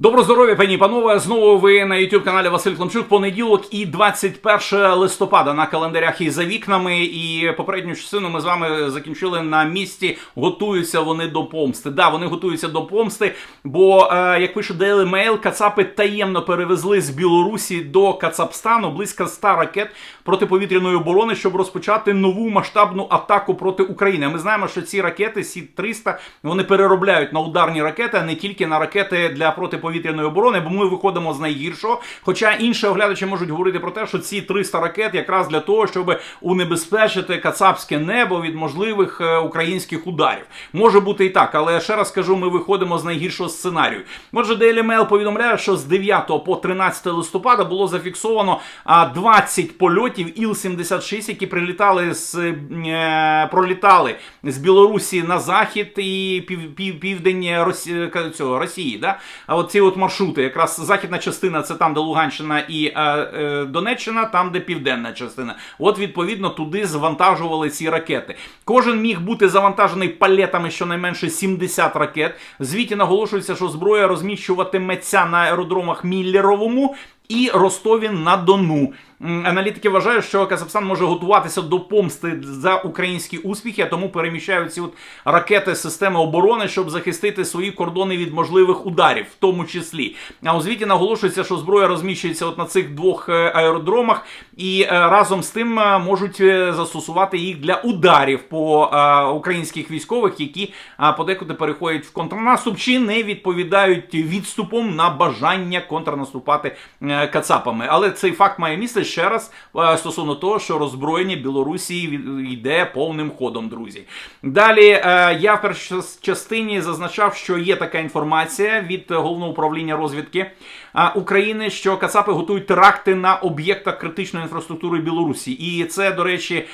Добро здоров'я, пані і панове. Знову ви на youtube каналі Василь Климчук. Понеділок і 21 листопада на календарях і за вікнами. І попередню частину ми з вами закінчили на місці. Готуються вони до помсти. Да, вони готуються до помсти. Бо, е, як пише Daily Mail, Кацапи таємно перевезли з Білорусі до Кацапстану близько 100 ракет протиповітряної оборони, щоб розпочати нову масштабну атаку проти України. Ми знаємо, що ці ракети, сі 300 вони переробляють на ударні ракети, а не тільки на ракети для протиповітряної оборони, бо ми виходимо з найгіршого. Хоча інші оглядачі можуть говорити про те, що ці 300 ракет якраз для того, щоб унебезпечити кацапське небо від можливих е, українських ударів. Може бути і так, але ще раз скажу, ми виходимо з найгіршого сценарію. Отже, Daily Mail повідомляє, що з 9 по 13 листопада було зафіксовано 20 польотів Іл-76, які прилітали з е, пролітали з Білорусі на захід і пів, пів, південь Росії, цього, Росії. Да? А от ці от маршрути, якраз західна частина це там, де Луганщина і е, е, Донеччина, там, де південна частина. От відповідно туди завантажували ці ракети. Кожен міг бути завантажений палетами щонайменше 70 ракет. Звіті наголошується, що зброя розміщуватиметься на аеродромах Міллеровому і Ростові на Дону. Аналітики вважають, що Казахстан може готуватися до помсти за українські успіхи, а тому переміщають ці от ракети системи оборони, щоб захистити свої кордони від можливих ударів, в тому числі. А у звіті наголошується, що зброя розміщується от на цих двох е, аеродромах, і е, разом з тим е, можуть застосувати їх для ударів по українських військових, які подекуди переходять в контрнаступ чи не відповідають відступом на бажання контрнаступати кацапами. Але цей факт має місце ще раз е, стосовно того, що роззброєння Білорусі йде повним ходом, друзі. Далі е, я в першій частині зазначав, що є така інформація від головного управління розвідки е, України, що Кацапи готують теракти на об'єктах критичної інфраструктури Білорусі. І це, до речі,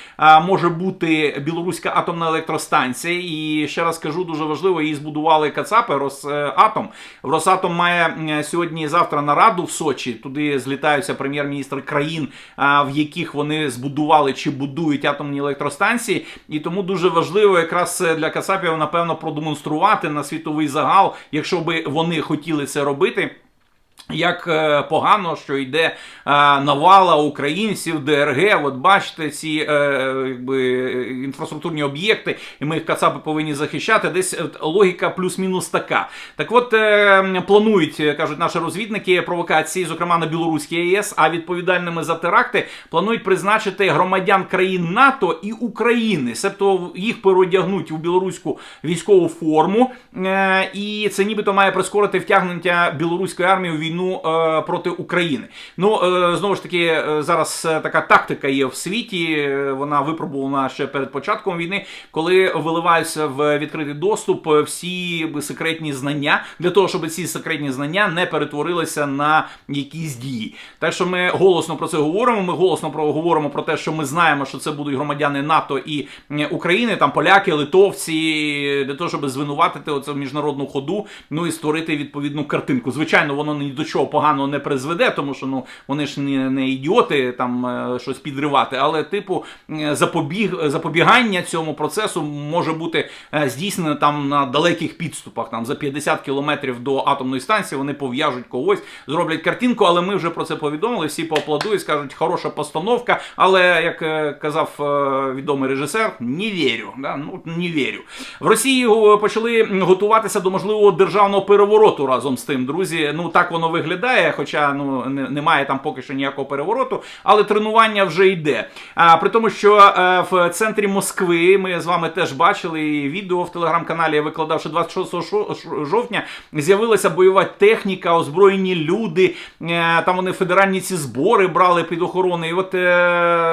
може бути білоруська атомна електростанція. І ще раз кажу, дуже важливо, її збудували Кацапи, Росатом. Росатом має сьогодні і завтра нараду в Сочі. Туди злітаються прем'єр-міністри країн, в яких вони збудували чи будують атомні електростанції. І тому дуже важливо якраз е, для Касапів, напевно, продемонструвати на світовий загал, якщо би вони хотіли це робити. Як е, погано, що йде е, навала українців, ДРГ. От бачите ці е, якби, інфраструктурні об'єкти, і ми їх кацапи повинні захищати. Десь логіка плюс-мінус така. Так от планують, кажуть наші розвідники, провокації, зокрема на білоруській АЕС, а відповідальними за теракти планують призначити громадян країн НАТО і України, себто їх переодягнуть у білоруську військову форму, і це нібито має прискорити втягнення білоруської армії у війну е, проти України. Ну е, знову ж таки, е, зараз така тактика є в світі. Вона випробувана ще перед початком війни, коли виливаються в відкритий доступ всі секретні знання для того, щоб ці секретні знання не перетворилися на якісь дії. Так що ми голосно про це говоримо. Ми голосно про говоримо про те, що ми знаємо, що це будуть громадяни НАТО і України, там поляки, литовці, для того, щоб звинуватити оце в міжнародну ходу, ну і створити відповідну картинку. Звичайно, воно ні до чого поганого не призведе, тому що ну вони ж не, не ідіоти там е, щось підривати. Але, типу, е, запобіг запобігання цьому процесу може бути е, здійснене там на далеких підступах, там за 50 кілометрів до атомної станції. Вони пов'яжуть когось, зроблять картинку, але ми вже про це повідомили. Всі поаплодують, скажуть, хороша постановка. Але як казав відомий режисер, не вірю. Да? Ну не вірю. В Росії почали готуватися до можливого державного перевороту разом з тим, друзі. Ну так воно виглядає, хоча ну немає там поки що ніякого перевороту, але тренування вже йде. А при тому, що е, в центрі Москви ми з вами теж бачили і відео в телеграм-каналі. Я викладав, що 26 жовтня з'явилася бойова техніка, озброєні люди. Е, Там вони федеральні ці збори брали під охорони. І от е,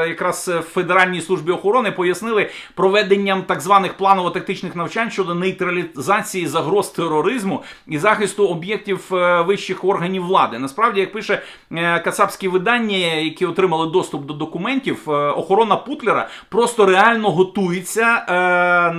якраз в Федеральній службі охорони пояснили проведенням так званих планово-тактичних навчань щодо нейтралізації загроз тероризму і захисту об'єктів е, вищих органів органів влади. Насправді, як пише е, кацапське видання, які отримали доступ до документів, е, охорона Путлера просто реально готується е,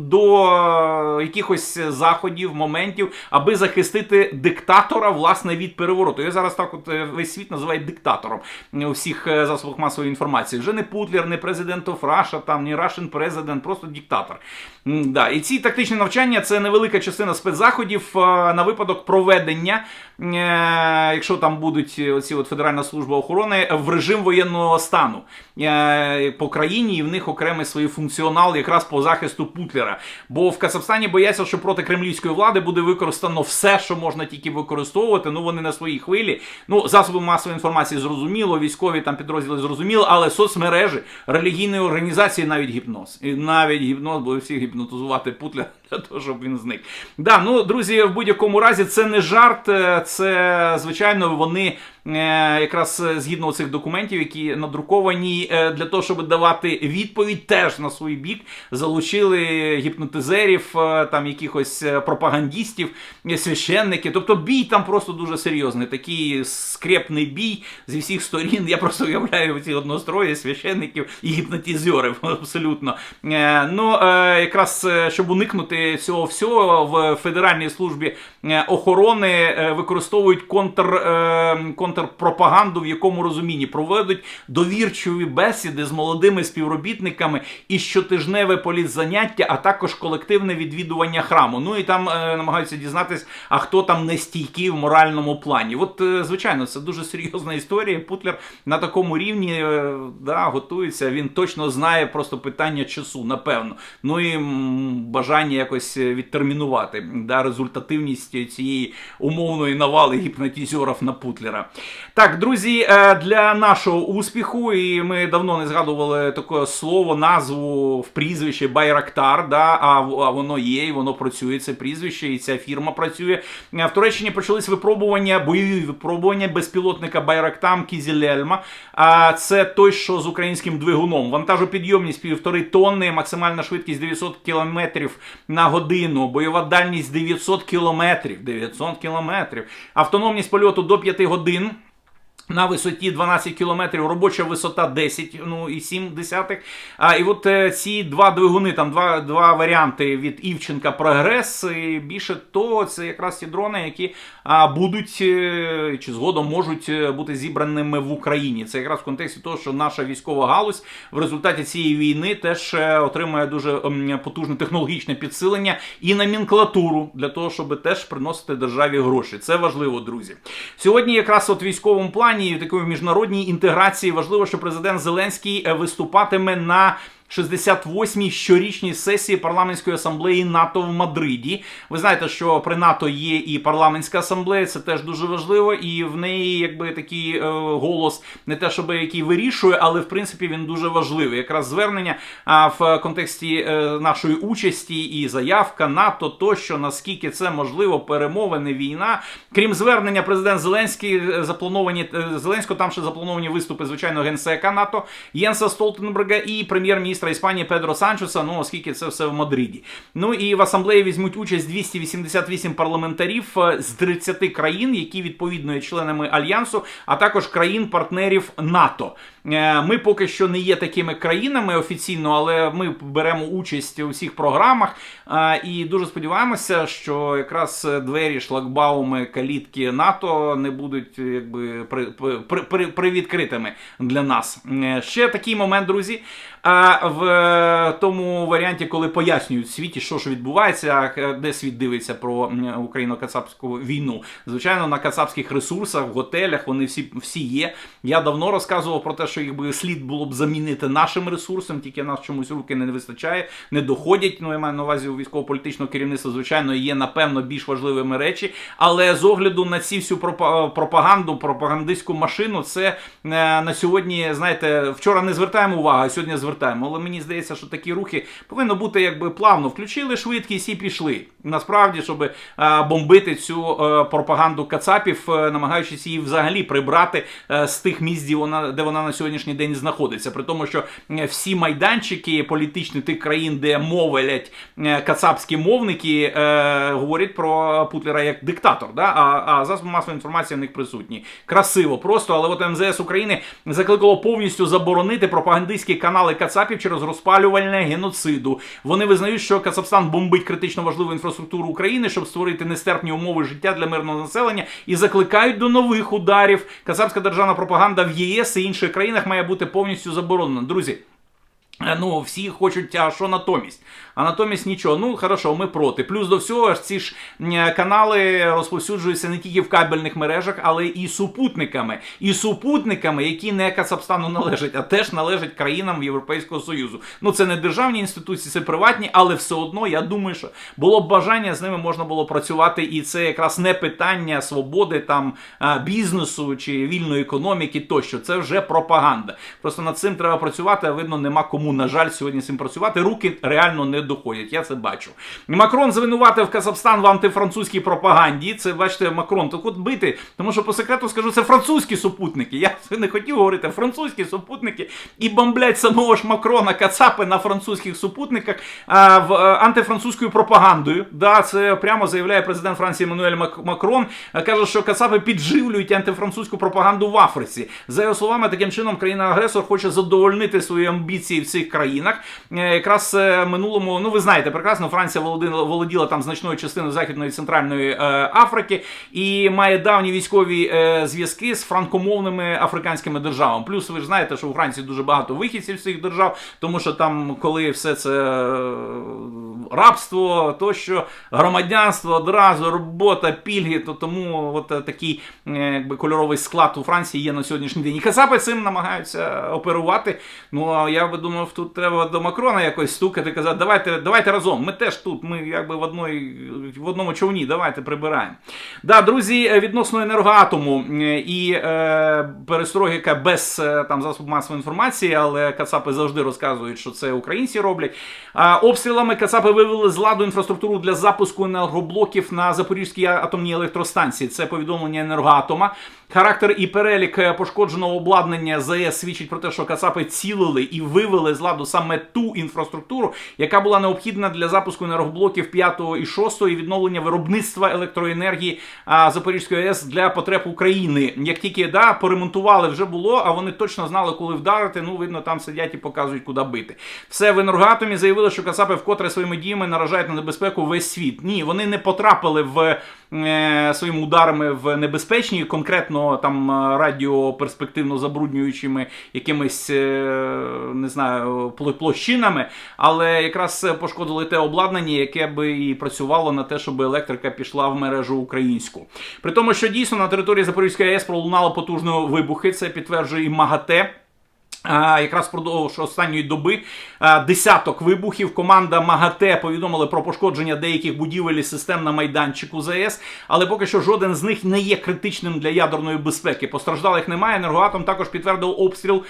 до якихось заходів, моментів, аби захистити диктатора власне від перевороту. Я зараз так, от весь світ називає диктатором у всіх засобах масової інформації. Вже не Путлер, не президент Russia, там, ні Russian президент, просто диктатор. Да. І ці тактичні навчання це невелика частина спецзаходів на випадок проведення, якщо там будуть оці от Федеральна служба охорони, в режим воєнного стану е, по країні, і в них окремий свій функціонал якраз по захисту Путлера. Бо в Казахстані бояться, що проти кремлівської влади буде використано все, що можна тільки використовувати. Ну вони на своїй хвилі. Ну, засоби масової інформації зрозуміло, військові там підрозділи зрозуміло, але соцмережі, релігійні організації, навіть гіпноз. І навіть гіпноз буде всіх гіпнотизувати Путлера для того, щоб він зник. Да, ну друзі, в будь-якому разі це не жарт, е, це звичайно вони. е, Якраз е, згідно цих документів, які надруковані е, для того, щоб давати відповідь, теж на свій бік залучили гіпнотизерів, там якихось пропагандістів, священники. Тобто бій там просто дуже серйозний. Такий скрепний бій зі всіх сторін. Я просто уявляю ці однострої священників і гіпнотизерів абсолютно. Ну якраз щоб уникнути цього всього в Федеральній службі охорони е, використовують контр, е, контрпропаганду, в якому розумінні проводять довірчові бесіди з молодими співробітниками і щотижневе політзаняття, а також колективне відвідування храму. Ну і там е, намагаються дізнатись, а хто там не стійкий в моральному плані. От, е, звичайно, це дуже серйозна історія. Путлер на такому рівні е, да, готується. Він точно знає просто питання часу, напевно. Ну і м, бажання якось відтермінувати да, результативність цієї умовної навали гіпнотизерів на Путлера. Так, друзі, е, для нашого успіху, і ми давно не згадували таке слово, назву в прізвище Байрактар, да, а воно є, і воно працює, це прізвище, і ця фірма працює. Е, В Туреччині почались випробування, бойові випробування безпілотника Байрактам Кізілельма. Це той, що з українським двигуном. Вантажопідйомність півтори тонни, максимальна швидкість 900 км на годину, бойова дальність 900 км. 900 км. Автономність польоту до 5 годин. На висоті 12 кілометрів, робоча висота 10, ну і 7 десятих. А, і от е, ці два двигуни, там два, два варіанти від Івченка Прогрес. І більше того, це якраз ті дрони, які а, будуть е, чи згодом можуть е, бути зібраними в Україні. Це якраз в контексті того, що наша військова галузь в результаті цієї війни теж е, отримує дуже потужне технологічне підсилення і номенклатуру для того, щоб теж приносити державі гроші. Це важливо, друзі. Сьогодні, якраз от військовому плані, в такої міжнародній інтеграції, важливо, що президент Зеленський е, виступатиме на 68-й щорічній сесії парламентської асамблеї НАТО в Мадриді. Ви знаєте, що при НАТО є і парламентська асамблея, це теж дуже важливо, і в неї якби такий е, голос не те, щоб який вирішує, але в принципі він дуже важливий. Якраз звернення а, в контексті е, нашої участі і заявка НАТО, тощо наскільки це можливо, перемовини, війна. Крім звернення, президент Зеленський е, заплановані е, Зеленського там ще заплановані виступи, звичайно, генсека НАТО Єнса Столтенберга і прем'єр-міністра Іспанії Педро Санчеса. Ну оскільки це все в Мадриді. Ну і в асамблеї візьмуть участь 288 парламентарів е, з 30 країн, які відповідно є членами альянсу, а також країн-партнерів НАТО. Е, Ми поки що не є такими країнами офіційно, але ми беремо участь у всіх програмах е, і дуже сподіваємося, що якраз двері, шлагбауми, калітки НАТО не будуть якби при, при, при, привідкритими для нас. Е, Ще такий момент, друзі. А в тому варіанті, коли пояснюють світі, що ж відбувається, де світ дивиться про україно-кацапську війну. Звичайно, на кацапських ресурсах, в готелях вони всі, всі є. Я давно розказував про те, що їх би слід було б замінити нашим ресурсом, тільки нас чомусь руки не вистачає, не доходять. Ну, я маю на увазі у військово-політичного керівництва, звичайно, є напевно більш важливими речі. Але з огляду на ці всю пропа- пропаганду, пропагандистську машину, це е, на сьогодні, знаєте, вчора не звертаємо увагу, а сьогодні звертаємо. Але мені здається, що такі рухи повинно бути якби плавно. Включили швидкість і пішли. Насправді, щоб е, бомбити цю е, пропаганду кацапів, намагаючись її взагалі прибрати з тих місць, вона, де вона на сьогодні. Сьогоднішній день знаходиться. При тому, що е, всі майданчики політичні тих країн, де мовлять е, кацапські мовники, е, говорять про Путлера як диктатор. Да? А, а засоби масової інформації в них присутні. Красиво просто, але от МЗС України закликало повністю заборонити пропагандистські канали Кацапів через розпалювальне геноциду. Вони визнають, що Кацапстан бомбить критично важливу інфраструктуру України, щоб створити нестерпні умови життя для мирного населення, і закликають до нових ударів. Кацапська державна пропаганда в ЄС і інших країнах має бути повністю заборонена. Друзі. Е, Ну, всі хочуть, а що натомість? А натомість нічого. Ну, хорошо, ми проти. Плюс до всього ж ці ж канали розповсюджуються не тільки в кабельних мережах, але і супутниками. І супутниками, які не Кацапстану належать, а теж належать країнам Європейського Союзу. Ну, це не державні інституції, це приватні, але все одно я думаю, що було б бажання з ними можна було працювати, і це якраз не питання свободи там бізнесу чи вільної економіки тощо. Це вже пропаганда. Просто над цим треба працювати, а видно, нема кому, на жаль, сьогодні з цим працювати. Руки реально не доходять. Я це бачу. Макрон звинуватив Казахстан в антифранцузькій пропаганді. Це бачите, Макрон так от бити, тому що по секрету скажу, це французькі супутники. Я це не хотів говорити французькі супутники і бомблять самого ж Макрона Кацапи на французьких супутниках а, в а, антифранцузькою пропагандою. Да, це прямо заявляє президент Франції Еммануель Мак- Макрон. А, Каже, що Кацапи підживлюють антифранцузьку пропаганду в Африці. За його словами, таким чином країна-агресор хоче задовольнити свої амбіції в цих країнах. Е, Якраз е, ну ви знаєте, прекрасно, Франція володіла там значною частиною Західної і Центральної е, Африки і має давні військові е, зв'язки з франкомовними африканськими державами. Плюс ви ж знаєте, що у Франції дуже багато вихідців з цих держав, тому що там, коли все це е, рабство, тощо громадянство одразу, робота, пільги, то тому от е, такий е, якби кольоровий склад у Франції є на сьогоднішній день. І Кацапи цим намагаються оперувати. Ну а я би думав, тут треба до Макрона якось стукати, казати, давайте, давайте разом. Ми теж тут, ми якби в одної, в одному човні, давайте прибираємо. Да, друзі, е, відносно енергоатому і е, перестрогіка без там засобів масової інформації, але Кацапи завжди розказують, що це українці роблять. А, обстрілами Кацапи вивели з ладу інфраструктуру для запуску енергоблоків на Запорізькій атомній електростанції. Це повідомлення енергоатома. Характер і перелік е, пошкодженого обладнання ЗАЕС свідчить про те, що Кацапи цілили і вивели з ладу саме ту інфраструктуру, яка була необхідна для запуску енергоблоків 5 і 6 і відновлення виробництва електроенергії Запорізької АЕС для потреб України. Як тільки да, поремонтували, вже було, а вони точно знали, коли вдарити. Ну, видно, там сидять і показують, куди бити. Все в енергоатомі заявили, що Кацапи вкотре своїми діями наражають на небезпеку весь світ. Ні, вони не потрапили в е, своїми ударами в небезпечні, конкретно там радіо перспективно забруднюючими якимись, е, не знаю, пло- площинами, але якраз пошкодили те обладнання, яке би і працювало на те, щоб електрика пішла в мережу українську. При тому, що дійсно на території Запорізької АЕС пролунало потужно вибухи, це підтверджує і МАГАТЕ. Якраз впродовж останньої доби десяток вибухів. Команда МАГАТЕ повідомили про пошкодження деяких будівель і систем на майданчику ЗАЕС, але поки що жоден з них не є критичним для ядерної безпеки. Постраждалих немає. Енергоатом також підтвердив обстріл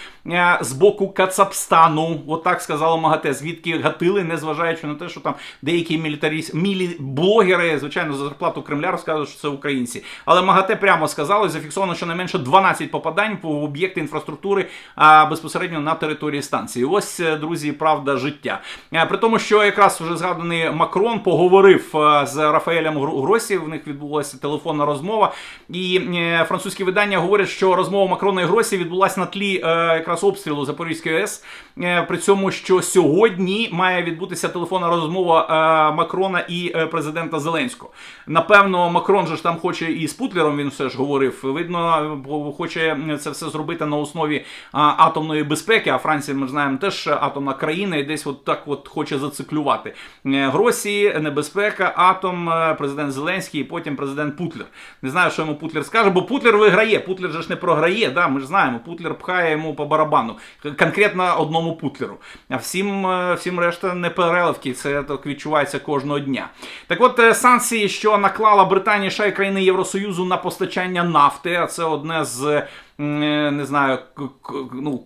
з боку Кацапстану. От так сказало МАГАТЕ, звідки гатили, незважаючи на те, що там деякі мілітаріс... мілі... блогери, звичайно, за зарплату Кремля розказують, що це українці. Але МАГАТЕ прямо сказали, зафіксовано щонайменше 12 попадань по об'єкти інфраструктури а, безпосередньо на території станції. Ось, е, друзі, правда життя. Е, При тому, що якраз вже згаданий Макрон поговорив е, з Рафаелем Гросі. В них відбулася телефонна розмова. І французькі видання говорять, що розмова Макрона і Гросі відбулася на тлі якраз обстрілу Запорізької АЕС. При цьому, що сьогодні має відбутися телефонна розмова Макрона і президента Зеленського. Напевно, Макрон же ж там хоче і з Путлером він все ж говорив. Видно, хоче це все зробити на основі а, атомної безпеки. А Франція, ми знаємо, теж атомна країна, і десь от так от хоче зациклювати. Е, Гросі, небезпека, атом, е, президент Зеленський, і потім президент Путлер. Не знаю, що йому Путлер скаже, бо Путлер виграє. Путлер же ж не програє. Да, ми ж знаємо, Путлер пхає йому по барабану. Конкретно одному Путлеру. А всім, е, всім решта не переливки. Це так відчувається кожного дня. Так от е, санкції, що наклала Британія США і країни Євросоюзу на постачання нафти, а це одне з. Е, Не знаю, ну,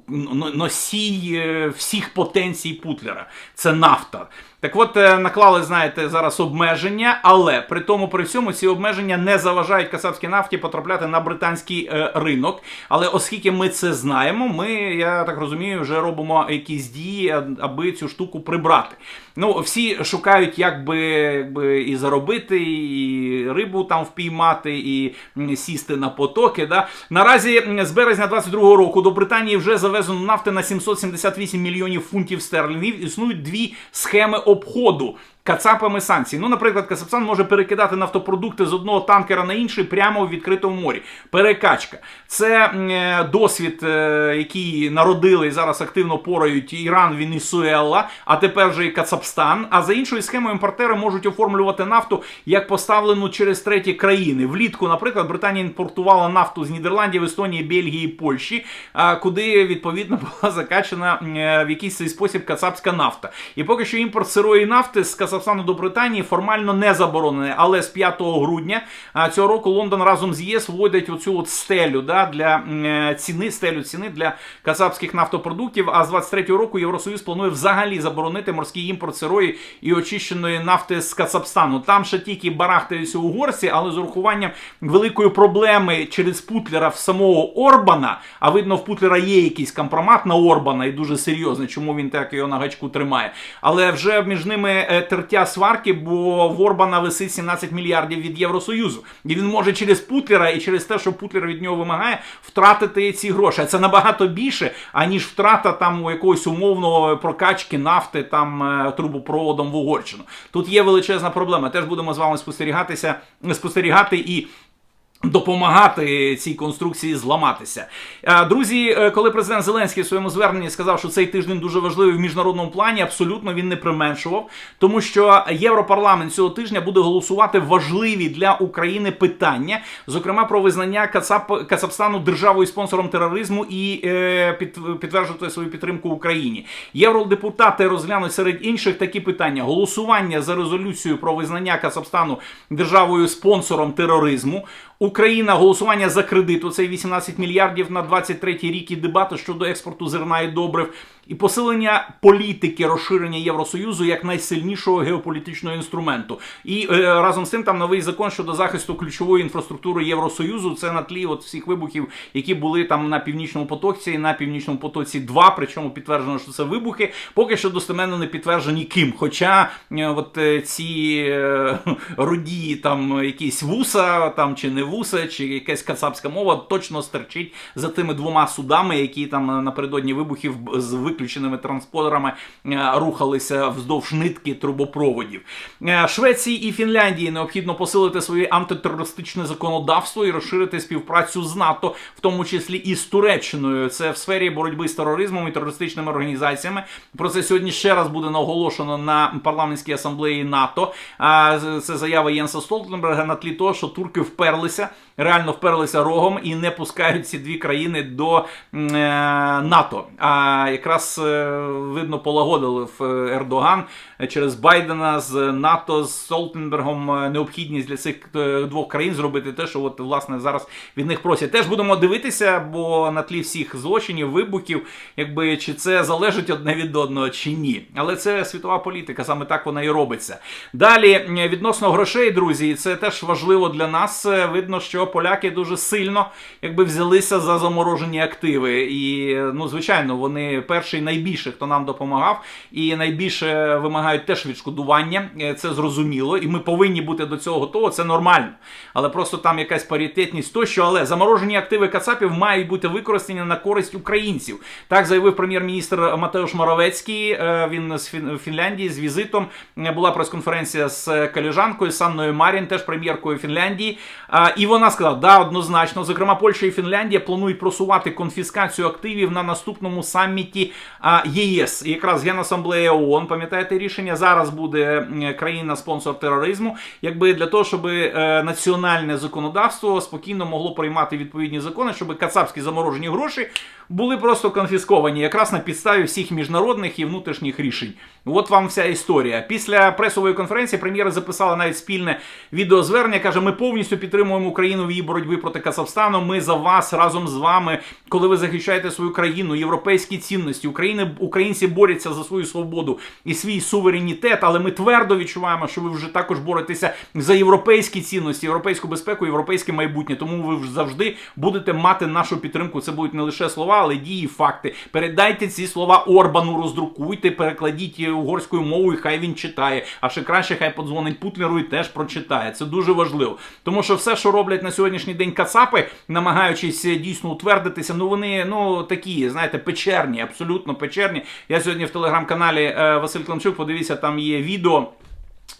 носій е, всіх потенцій Путлера. Це нафта. Так от е, наклали, знаєте, зараз обмеження, але при тому при всьому ці обмеження не заважають касапській нафті потрапляти на британський е, ринок. Але оскільки ми це знаємо, ми, я так розумію, вже робимо якісь дії, аби цю штуку прибрати. Ну, всі шукають, як би, якби і заробити, і рибу там впіймати, і сісти на потоки. Да? Наразі з березня 22-го року до Британії вже завезено нафти на 778 мільйонів фунтів стерлінгів. Існують дві схеми обходу. Кацапами санкцій. Ну, наприклад, Кацапсан може перекидати нафтопродукти з одного танкера на інший прямо у відкритому морі. Перекачка. Це е, досвід, е, який народили і зараз активно порають Іран, Венесуела, а тепер вже і Кацапстан. А за іншою схемою імпортери можуть оформлювати нафту як поставлену через треті країни. Влітку, наприклад, Британія імпортувала нафту з Нідерландів, Естонії, Бельгії, Польщі, а, куди відповідно була закачана е, в якийсь спосіб кацапська нафта. І поки що імпорт сирої нафти з Казахстану до Британії формально не заборонений, але з 5 грудня цього року Лондон разом з ЄС вводить оцю от стелю да, для е, ціни, стелю ціни для казахських нафтопродуктів. А з 23 року Євросоюз планує взагалі заборонити морський імпорт сирої і очищеної нафти з Казахстану. Там ще тільки барахтаються угорці, але з урахуванням великої проблеми через Путлера в самого Орбана. А видно, в Путлера є якийсь компромат на Орбана і дуже серйозний, чому він так його на гачку тримає. Але вже між ними е, тертя сварки, бо в Орбана висить 17 мільярдів від Євросоюзу. І він може через Путлера і через те, що Путлер від нього вимагає, втратити ці гроші. А це набагато більше, аніж втрата там у якогось умовного прокачки нафти там е, трубопроводом в Угорщину. Тут є величезна проблема. Теж будемо з вами спостерігатися, спостерігати і. Допомагати цій конструкції зламатися. Е, Друзі, е, коли президент Зеленський в своєму зверненні сказав, що цей тиждень дуже важливий в міжнародному плані, абсолютно він не применшував, тому що Європарламент цього тижня буде голосувати важливі для України питання, зокрема про визнання Кацап Кацапстану державою спонсором тероризму і е, під, підтверджувати свою підтримку Україні. Євродепутати розглянуть серед інших такі питання: голосування за резолюцію про визнання Кацапстану державою спонсором тероризму. Україна голосування за кредит, оцей 18 мільярдів на 23 рік і дебати щодо експорту зерна і добрив, і посилення політики розширення Євросоюзу як найсильнішого геополітичного інструменту. І е, разом з тим там новий закон щодо захисту ключової інфраструктури Євросоюзу. Це на тлі от всіх вибухів, які були там на північному потоці, на північному потоці 2, причому підтверджено, що це вибухи. Поки що достеменно не підтверджені ким. Хоча е, от е, ці е, руді там якісь вуса, там чи не вуса, чи якась кацапська мова точно стерчить за тими двома судами, які там е, напередодні вибухів з виключеними транспортерами е, рухалися вздовж нитки трубопроводів. Е, Швеції і Фінляндії необхідно посилити своє антитерористичне законодавство і розширити співпрацю з НАТО, в тому числі і з Туреччиною. Це в сфері боротьби з тероризмом і терористичними організаціями. Про це сьогодні ще раз буде наголошено на парламентській асамблеї НАТО. Це заява Єнса Столтенберга на тлі того, що турки вперлися, реально вперлися рогом і не пускають ці дві країни до е, НАТО. А якраз е, видно полагодили в е, Ердоган е, через Байдена з НАТО з Столтенбергом е, необхідність для цих двох країн зробити те, що от власне зараз від них просять. Теж будемо дивитися, бо на тлі всіх злочинів, вибухів, якби чи це залежить одне від одного, чи ні. Але це світова політика, саме так вона і робиться. Далі відносно грошей, друзі, це теж важливо для нас. Видно, що поляки дуже сильно якби взялися за заморожені активи. І ну, звичайно, вони перший найбільше, хто нам допомагав, і найбільше вимагають теж відшкодування. Е, Це зрозуміло, і ми повинні бути до цього готові. Це нормально. Але просто там якась паритетність тощо. Але заморожені активи Кацапів мають бути використані на користь українців. Так заявив прем'єр-міністр Матеуш Моровецький. Е, Він з Фін- Фінляндії з візитом. Е, Була прес-конференція з коліжанкою з Анною Марін, теж прем'єркою Фінляндії. І вона сказала, да, однозначно. Зокрема, Польща і Фінляндія планують просувати конфіскацію активів на наступному саміті а, ЄС. Якраз Генасамблея ООН, пам'ятаєте рішення, зараз буде країна-спонсор тероризму, якби для того, щоб е, національне законодавство спокійно могло приймати відповідні закони, щоб кацапські заморожені гроші були просто конфісковані, якраз на підставі всіх міжнародних і внутрішніх рішень. От вам вся історія. Після пресової конференції прем'єра записала навіть спільне відеозвернення. каже: ми повністю підтримуємо Україну в її боротьбі проти Казахстану. Ми за вас разом з вами, коли ви захищаєте свою країну, європейські цінності. України українці борються за свою свободу і свій суверенітет, але ми твердо відчуваємо, що ви вже також боретеся за європейські цінності, європейську безпеку, європейське майбутнє. Тому ви завжди будете мати нашу підтримку. Це будуть не лише слова, але дії, факти. Передайте ці слова Орбану, роздрукуйте, перекладіть угорською мовою, хай він читає. А ще краще, хай подзвонить Путлеру і теж прочитає. Це дуже важливо. Тому що все, що роблять на сьогоднішній день Кацапи, намагаючись е, дійсно утвердитися, ну вони ну такі, знаєте, печерні, абсолютно печерні. Я сьогодні в телеграм-каналі е, Василь Климчук, подивіться, там є відео.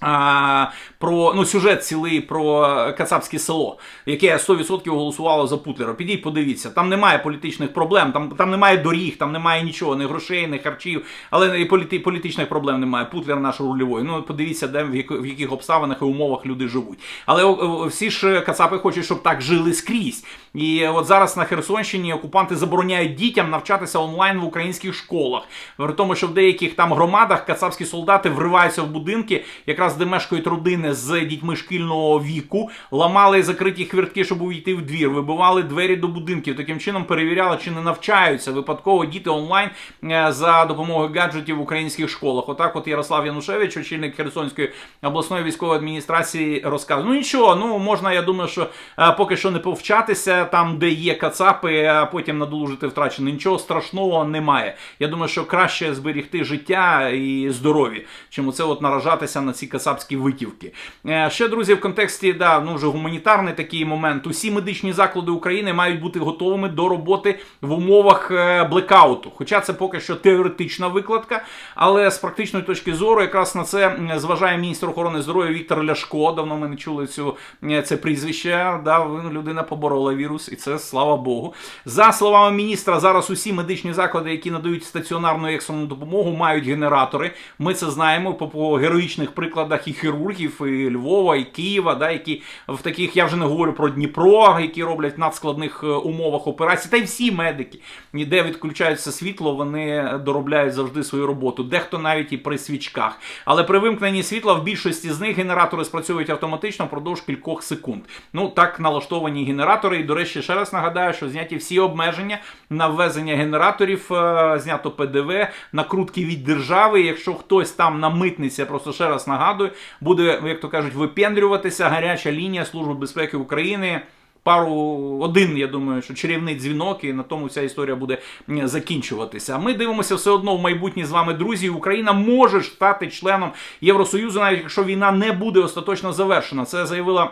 А, про ну сюжет цілий про Кацапське село, яке 100% голосувало за Путлера. Підіть, подивіться, там немає політичних проблем, там там немає доріг, там немає нічого, ні грошей, ні харчів, але і політи, політичних проблем немає. Путлер наш рульовий. Ну подивіться, де в, яко- в яких обставинах і умовах люди живуть. Але о, всі ж Кацапи хочуть, щоб так жили скрізь. І от зараз на Херсонщині окупанти забороняють дітям навчатися онлайн в українських школах. При тому, що в деяких там громадах кацапські солдати вриваються в будинки, якраз де мешкають родини з дітьми шкільного віку, ламали закриті хвіртки, щоб увійти в двір, вибивали двері до будинків. Таким чином перевіряли, чи не навчаються випадково діти онлайн е, за допомогою гаджетів в українських школах. Отак, от Ярослав Янушевич, очільник Херсонської обласної військової адміністрації, розказує. Ну нічого, ну можна, я думаю, що е, поки що не повчатися там, де є кацапи, а потім надолужити втрачене. Нічого страшного немає. Я думаю, що краще зберігти життя і здоров'я, чим оце от наражатися на ці кацапські витівки. Е, Ще друзі, в контексті да, ну вже гуманітарний такий момент. Усі медичні заклади України мають бути готовими до роботи в умовах е, блекауту. Хоча це поки що теоретична викладка, але з практичної точки зору, якраз на це зважає міністр охорони здоров'я Віктор Ляшко. Давно ми не чули цю е, це прізвище. Да, ну, людина поборола вірус, і це слава Богу. За словами міністра, зараз усі медичні заклади, які надають стаціонарну екстрену допомогу, мають генератори. Ми це знаємо по героїчних прикладах і хірургів, і Львова, і Києва, да, які в таких, я вже не говорю про Дніпро, які роблять в надскладних е, умовах операцій, та й всі медики. Ніде відключається світло, вони доробляють завжди свою роботу. Дехто навіть і при свічках. Але при вимкненні світла в більшості з них генератори спрацьовують автоматично впродовж кількох секунд. Ну так налаштовані генератори. І до речі, ще раз нагадаю, що зняті всі обмеження на ввезення генераторів, е, знято ПДВ, накрутки від держави. Якщо хтось там на митниці, я просто ще раз нагадую, буде, як то кажуть, випендрюватися гаряча лінія Служби безпеки України. Пару один, я думаю, що чарівний дзвінок, і на тому вся історія буде закінчуватися. Ми дивимося все одно в майбутнє з вами, друзі. Україна може стати членом Євросоюзу, навіть якщо війна не буде остаточно завершена. Це заявила.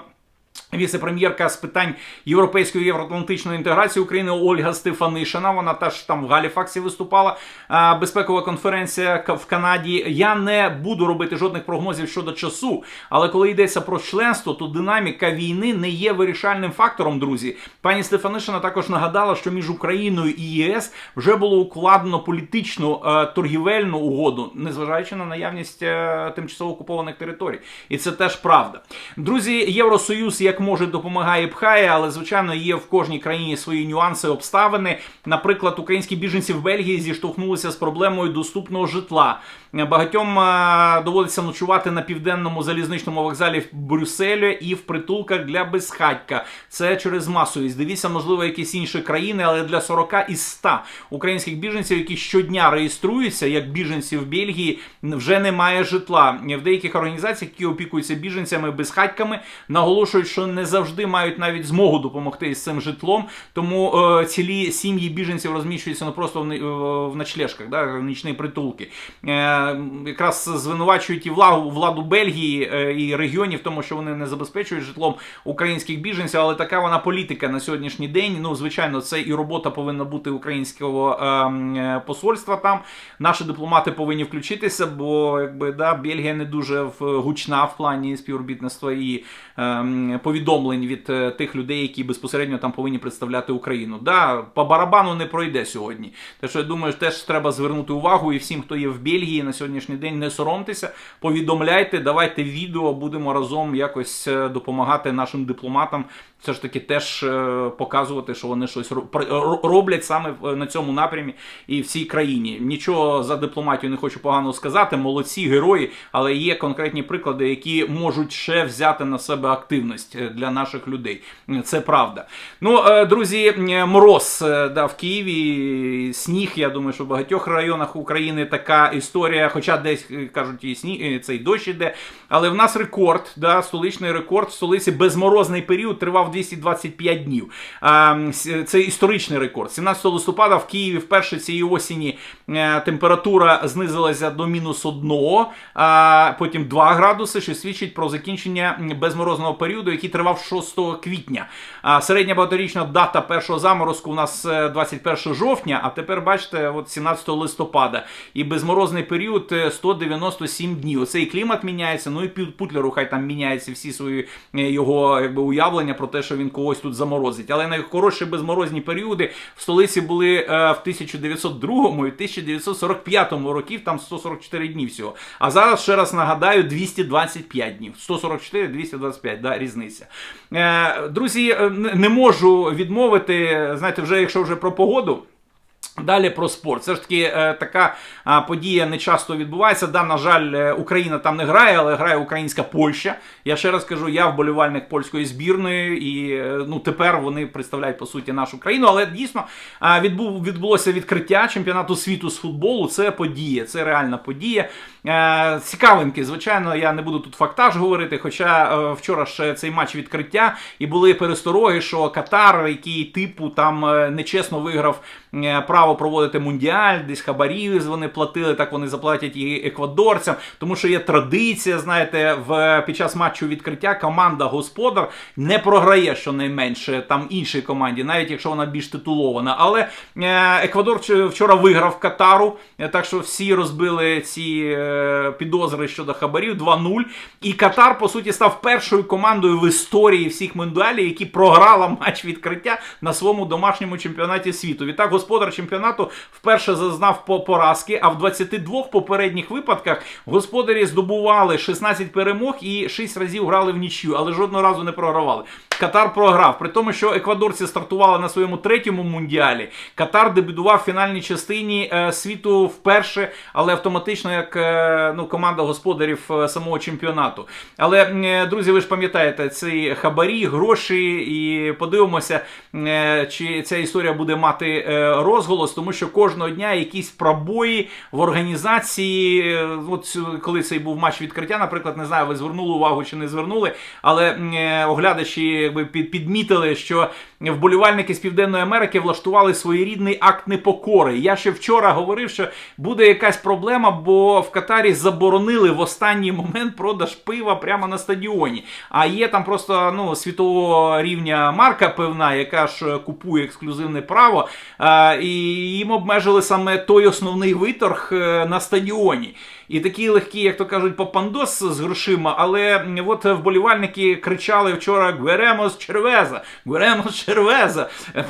Віце-прем'єрка з питань європейської євроатлантичної інтеграції України Ольга Стефанишина. Вона теж там в Галіфаксі виступала. Безпекова конференція в Канаді. Я не буду робити жодних прогнозів щодо часу, але коли йдеться про членство, то динаміка війни не є вирішальним фактором, друзі. Пані Стефанишина також нагадала, що між Україною і ЄС вже було укладено політичну е, торгівельну угоду, незважаючи на наявність е, тимчасово окупованих територій. І це теж правда. Друзі, Євросоюз як може допомагає пхає, але звичайно є в кожній країні свої нюанси, обставини. Наприклад, українські біженці в Бельгії зіштовхнулися з проблемою доступного житла. Багатьом е, доводиться ночувати на південному залізничному вокзалі в Брюсселі і в притулках для безхатька. Це через масовість. Дивіться, можливо, якісь інші країни, але для 40 із 100 українських біженців, які щодня реєструються як біженці в Бельгії, вже немає житла. В деяких організаціях, які опікуються біженцями безхатьками, наголошують, що не завжди мають навіть змогу допомогти з цим житлом. Тому е, цілі сім'ї біженців розміщуються ну, просто в, ни- в ночлежках, да, в нічні притулки. Е, якраз звинувачують і владу, владу Бельгії е, і регіонів, тому що вони не забезпечують житлом українських біженців, але така вона політика на сьогоднішній день. Ну, звичайно, це і робота повинна бути українського е, е, посольства там. Наші дипломати повинні включитися, бо якби да, Бельгія не дуже в- гучна в плані співробітництва і е, повідомлень від е, тих людей, які безпосередньо там повинні представляти Україну. Да, по барабану не пройде сьогодні. Те, що я думаю, теж треба звернути увагу і всім, хто є в Бельгії на сьогоднішній день, не соромтеся, повідомляйте, давайте відео, будемо разом якось е, допомагати нашим дипломатам. Все ж таки теж е, показувати, що вони щось ро- роблять саме на цьому напрямі і в цій країні. Нічого за дипломатію не хочу погано сказати. Молодці, герої, але є конкретні приклади, які можуть ще взяти на себе активність. Е, для наших людей. Це правда. Ну, е, друзі, е, мороз да, в Києві, сніг. Я думаю, що в багатьох районах України така історія, хоча десь кажуть, і сніг, цей дощ іде. Але в нас рекорд, да, столичний рекорд в столиці безморозний період тривав 225 днів. Це історичний рекорд. 17 листопада в Києві вперше цієї осені температура знизилася до мінус 1, а потім 2 градуси, що свідчить про закінчення м, безморозного періоду, який тривав 6 квітня. А середня багаторічна дата першого заморозку у нас е, 21 жовтня, а тепер бачите, от 17 листопада. І безморозний період е, 197 днів. Оцей клімат міняється. Ну і Путлеру хай там міняється всі свої е, його якби уявлення про те, що він когось тут заморозить. Але найкоротші безморозні періоди в столиці були е, в 1902 і 1945 років, там 144 дні всього. А зараз ще раз нагадаю 225 днів. 144, 225, да, різниця. Е, друзі, е, не можу відмовити. Знаєте, вже якщо вже про погоду. Далі про спорт. Все ж таки е, така подія не часто відбувається. Да, на жаль, Україна там не грає, але грає українська Польща. Я ще раз кажу, я вболівальник польської збірної, і ну тепер вони представляють по суті нашу країну. Але дійсно відбув відбулося відкриття чемпіонату світу з футболу. Це подія, це реальна подія. Е, цікавинки, звичайно, я не буду тут фактаж говорити. Хоча е, вчора ж цей матч відкриття і були перестороги, що Катар, який типу там е, нечесно виграв право проводити мундіаль, десь хабарів вони платили, так вони заплатять і еквадорцям, тому що є традиція, знаєте, в під час матчу відкриття команда господар не програє щонайменше там іншій команді, навіть якщо вона більш титулована. Але Еквадор вчора виграв Катару, так що всі розбили ці підозри щодо хабарів 2-0. І Катар, по суті, став першою командою в історії всіх мундіалів, які програла матч відкриття на своєму домашньому чемпіонаті світу. Відтак, господар чемпіонату вперше зазнав по поразки, а в 22 попередніх випадках господарі здобували 16 перемог і 6 разів грали в нічю, але жодного разу не програвали. Катар програв, при тому, що еквадорці стартували на своєму третьому мундіалі. Катар дебютував в фінальній частині е, світу вперше, але автоматично як е, ну, команда господарів е, самого чемпіонату. Але е, друзі, ви ж пам'ятаєте, ці хабарі, гроші, і подивимося, е, чи ця історія буде мати е, розголос, тому що кожного дня якісь пробої в організації. е, От коли цей був матч відкриття, наприклад, не знаю, ви звернули увагу чи не звернули, але е, оглядачі якби під, підмітили, що вболівальники з Південної Америки влаштували своєрідний акт непокори. Я ще вчора говорив, що буде якась проблема, бо в Катарі заборонили в останній момент продаж пива прямо на стадіоні. А є там просто ну, світового рівня марка пивна, яка ж купує ексклюзивне право, е, і їм обмежили саме той основний виторг е, на стадіоні. І такі легкі, як то кажуть, попандос з грошима, але от вболівальники кричали вчора Гверемос Червеза, Гверемос Червеза.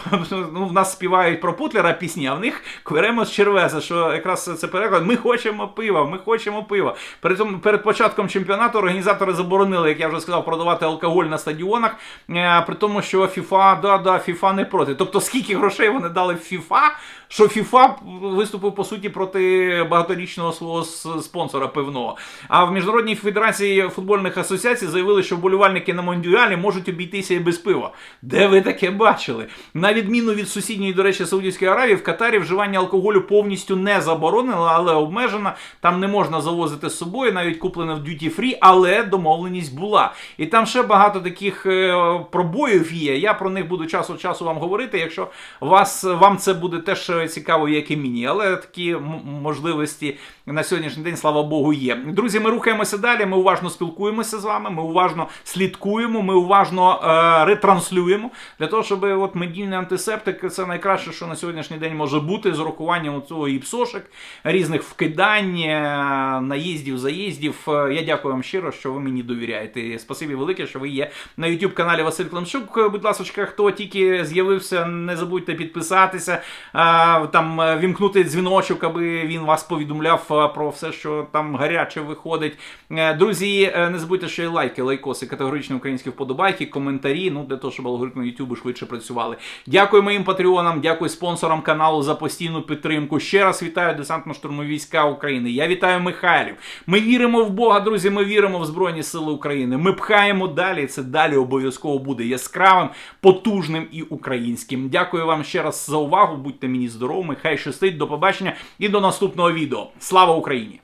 Ну, в нас співають про Путлера пісні, а в них Гверемос Червеза, що якраз це переклад. Ми хочемо пива, ми хочемо пива. Цим- перед початком чемпіонату організатори заборонили, як я вже сказав, продавати алкоголь на стадіонах, е, при тому, що FIFA, да, да, FIFA не проти. Тобто, скільки грошей вони дали в FIFA, що FIFA виступив по суті проти багаторічного свого спонсора пивного. А в Міжнародній федерації футбольних асоціацій заявили, що вболівальники на Мондіалі можуть обійтися і без пива. Де ви таке бачили? На відміну від сусідньої, до речі, Саудівської Аравії, в Катарі вживання алкоголю повністю не заборонено, але обмежено. Там не можна завозити з собою, навіть куплене в duty free, але домовленість була. І там ще багато таких е, пробоїв є. Я про них буду час від часу вам говорити, якщо вас, вам це буде теж е, цікаво, як і мені. Але такі можливості на сьогоднішній день, слава Богу, є. Друзі, ми рухаємося далі. Ми уважно спілкуємося з вами, ми уважно слідкуємо, ми уважно е, ретранслюємо для того, щоб от медійний антисептик це найкраще, що на сьогоднішній день може бути з урахуванням цього і псошек, різних вкидань, е, наїздів, заїздів. Е, Я дякую вам щиро, що ви мені довіряєте. Спасибі велике, що ви є на youtube каналі Василь Климчук. Будь ласка, хто тільки з'явився, не забудьте підписатися, е, там вімкнути дзвіночок, аби він вас повідомляв е, про все, що там гаряче виходить. Е, Друзі, е, не забудьте, що є лайки, лайкоси, категоричні українські вподобайки, коментарі. Ну для того, щоб алгоритми YouTube швидше працювали. Дякую моїм патреонам, дякую спонсорам каналу за постійну підтримку. Ще раз вітаю десантно-штурмові війська України. Я вітаю Михайлів. Ми віримо в Бога, друзі. Ми віримо в Збройні Сили України. Ми пхаємо далі. Це далі обов'язково буде яскравим, потужним і українським. Дякую вам ще раз за увагу. Будьте мені здоровими. Хай щастить. До побачення і до наступного відео. Слава Україні!